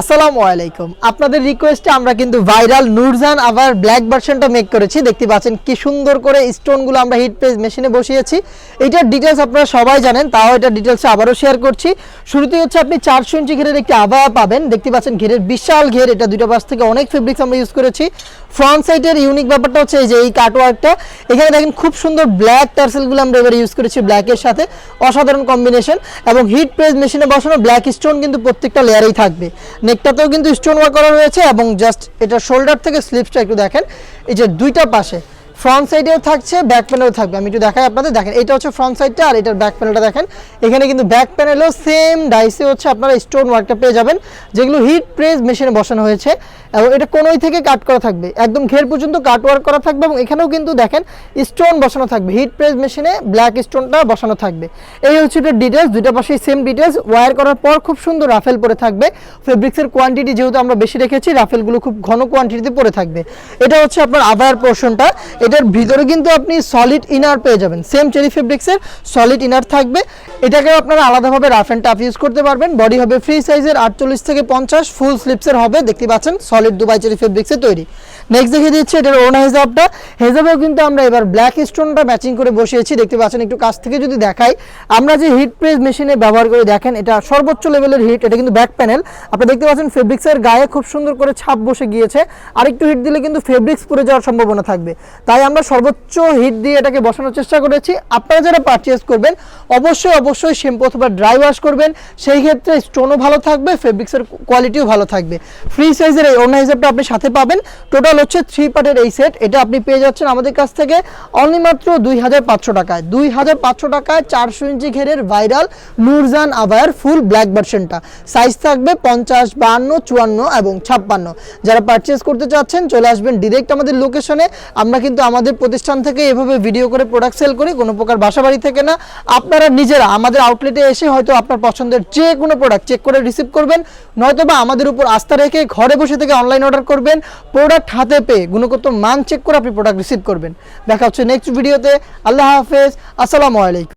আসসালামু আলাইকুম। আপনাদের রিকোয়েস্টে আমরা কিন্তু ভাইরাল নুরজান আবার ব্ল্যাক ভার্সনটা মেক করেছি। দেখতে পাচ্ছেন কি সুন্দর করে স্টোনগুলো আমরা হিট প্রেস মেশিনে বসিয়েছি। এটার ডিটেলস আপনারা সবাই জানেন, তাও এটা ডিটেলস আবারও শেয়ার করছি। শুরুতেই হচ্ছে আপনি চারশো ইঞ্চি ঘেরের একটি আবহাওয়া পাবেন। দেখতে পাচ্ছেন ঘেরের বিশাল ঘের, এটা দুটো পাশ থেকে অনেক ফেব্রিক্স আমরা ইউজ করেছি। ফ্রন্ট সাইডের ইউনিক ব্যাপারটা হচ্ছে এই যে এই কাটওয়ার্কটা এখানে দেখেন খুব সুন্দর ব্ল্যাক টার্সেলগুলো আমরা এবার ইউজ করেছি ব্ল্যাকের সাথে। অসাধারণ কম্বিনেশন এবং হিট প্রেস মেশিনে বসানো ব্ল্যাক স্টোন কিন্তু প্রত্যেকটা লেয়ারেই থাকবে। নেকটাতেও কিন্তু স্টোন ওয়ার্ক করা রয়েছে এবং জাস্ট এটা শোল্ডার থেকে স্লিপসটা একটু দেখেন। এই যে দুইটা পাশে ফ্রন্ট সাইডেও থাকছে ব্যাক প্যানেলও থাকবে। আমি একটু দেখাই আপনাদের, দেখেন এটা হচ্ছে ফ্রন্ট সাইডটা আর এটার ব্যাক প্যানেলটা দেখেন। এখানে কিন্তু ব্যাক প্যানেলেও সেম ডাইসে হচ্ছে আপনারা স্টোন ওয়ার্কটা পেয়ে যাবেন, যেগুলো হিট প্রেস মেশিনে বসানো হয়েছে। এবং এটা কোনোই থেকে কাট করা থাকবে। একদম ঘের পর্যন্ত কাট ওয়ার্ক করা থাকবে এবং এখানেও কিন্তু দেখেন স্টোন বসানো থাকবে। হিট প্রেস মেশিনে ব্ল্যাক স্টোনটা বসানো থাকবে। এই হচ্ছে এটার ডিটেলস দুইটা পাশেই সেম ডিটেলস ওয়্যার করার পর খুব সুন্দর রাফেল পরে থাকবে। ফেব্রিক্সের কোয়ান্টিটি যেহেতু আমরা বেশি রেখেছি রাফেলগুলো খুব ঘন কোয়ান্টিটিতে পরে থাকবে। এটা হচ্ছে আপনার আবার পোর্শনটা এটার ভিতরে কিন্তু আপনি সলিড ইনার পেয়ে যাবেন। সেম চেরি ফেব্রিক্সের সলিড ইনার থাকবে। এটাকেও আপনারা আলাদাভাবে রাফ অ্যান্ড টাফ ইউজ করতে পারবেন। বডি হবে ফ্রি সাইজের আটচল্লিশ থেকে পঞ্চাশ ফুল স্লিপসের হবে। দেখতে পাচ্ছেন সলিড দুবাই চেরি ফেব্রিক্সের তৈরি। নেক্সট দেখিয়ে দিচ্ছি, এটার ওনা হেজাবটা হেজাবেও কিন্তু আমরা এবার ব্ল্যাক স্টোনটা ম্যাচিং করে বসিয়েছি। দেখতে পাচ্ছেন, একটু কাছ থেকে যদি দেখাই, আমরা যে হিট প্রেস মেশিনে ব্যবহার করে, দেখেন এটা সর্বোচ্চ লেভেলের হিট এটা কিন্তু ব্যাক প্যানেল আপনি দেখতে পাচ্ছেন ফেব্রিক্সের গায়ে খুব সুন্দর করে ছাপ বসে গিয়েছে। আরেকটু হিট দিলে কিন্তু ফেব্রিক্স পুড়ে যাওয়ার সম্ভাবনা থাকবে। তাই আমরা সর্বোচ্চ হিট দিয়ে এটাকে বসানোর চেষ্টা করেছি। আপনারা যারা পারচেস করবেন, অবশ্যই অবশ্যই শ্যাম্পু অথবা ড্রাই ওয়াশ করবেন। সেই ক্ষেত্রে স্টোনও ভালো থাকবে ফেব্রিক্সের কোয়ালিটিও ভালো থাকবে। ফ্রি সাইজের এই ওনা হিসাবটা আপনি সাথে পাবেন। টোটাল হচ্ছে থ্রি পার্টের এই সেট এটা আপনি পেয়ে যাচ্ছেন আমাদের কাছ থেকে অনলি মাত্র দুই হাজার পাঁচশো টাকায়। দুই হাজার পাঁচশো টাকায় চারশো ইঞ্চি ঘেরের ভাইরাল নুরজান আবায়ের ফুল ব্ল্যাক ভার্সনটা সাইজ থাকবে পঞ্চাশ, বাহান্ন, চুয়ান্ন এবং ছাপ্পান্ন। যারা পারচেস করতে চাচ্ছেন, চলে আসবেন ডিরেক্ট আমাদের লোকেশনে আমরা কিন্তু আমাদের প্রতিষ্ঠান থেকে এভাবে ভিডিও করে প্রোডাক্ট সেল করি, কোনো প্রকার বাসাবাড়ি থেকে না। আপনারা নিজেরা আমাদের আউটলেটে এসে হয়তো আপনার পছন্দের যে কোনো প্রোডাক্ট চেক করে রিসিভ করবেন নয়তো বা আমাদের উপর আস্থা রেখে ঘরে বসে থেকে অনলাইন অর্ডার করবেন। প্রোডাক্ট হাতে পেয়ে গুণগত মান চেক করে আপনি প্রোডাক্ট রিসিভ করবেন। দেখা হচ্ছে নেক্সট ভিডিওতে আল্লাহ হাফেজ। আসসালামু আলাইকুম।